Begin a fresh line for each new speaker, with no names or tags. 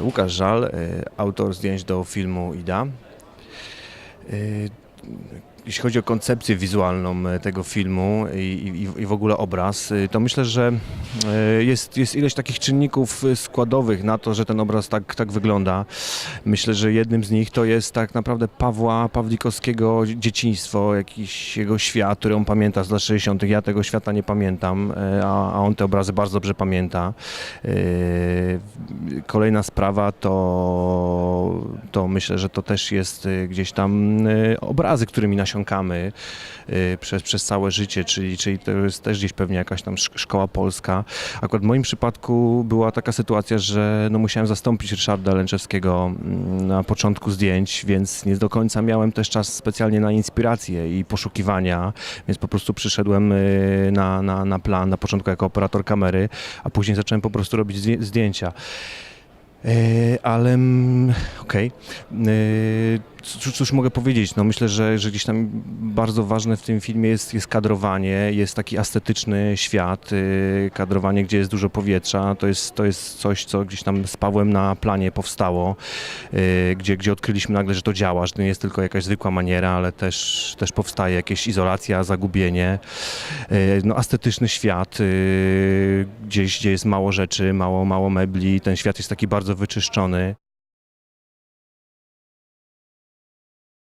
Łukasz Żal, y, autor zdjęć do filmu Ida. Y, Jeśli chodzi o koncepcję wizualną y, tego filmu i, i, w ogóle obraz, to myślę, że jest, jest ileś takich czynników składowych na to, że ten obraz tak, tak wygląda. Myślę, że jednym z nich to jest tak naprawdę Pawła Pawlikowskiego dzieciństwo, jakiś jego świat, który on pamięta z lat 60. Ja tego świata nie pamiętam, a, a on te obrazy bardzo dobrze pamięta. Kolejna sprawa to, to myślę, że to też jest y, gdzieś tam y, obrazy, którymi nasiąkamy y, przez, przez całe życie, czyli, czyli to jest też gdzieś pewnie jakaś tam szk- szkoła polska. Akurat w moim przypadku była taka sytuacja, że no musiałem zastąpić Ryszarda Lęczewskiego mm, na początku zdjęć, więc nie do końca miałem też czas specjalnie na inspirację i poszukiwania, więc po prostu przyszedłem na, na, na plan, na początku jako operator kamery, a później zacząłem po prostu robić zdję- zdjęcia. E, ale okej. E, Cóż, mogę powiedzieć? No myślę, że, że gdzieś tam bardzo ważne w tym filmie jest, jest kadrowanie, jest taki estetyczny świat, e, kadrowanie, gdzie jest dużo powietrza. To jest, to jest coś, co gdzieś tam z Pawłem na planie powstało, e, gdzie, gdzie odkryliśmy nagle, że to działa, że to nie jest tylko jakaś zwykła maniera, ale też, też powstaje jakaś izolacja, zagubienie. E, No, estetyczny świat, gdzieś, gdzie jest mało rzeczy, mało, mało mebli. Ten świat jest taki bardzo wyczyszczony.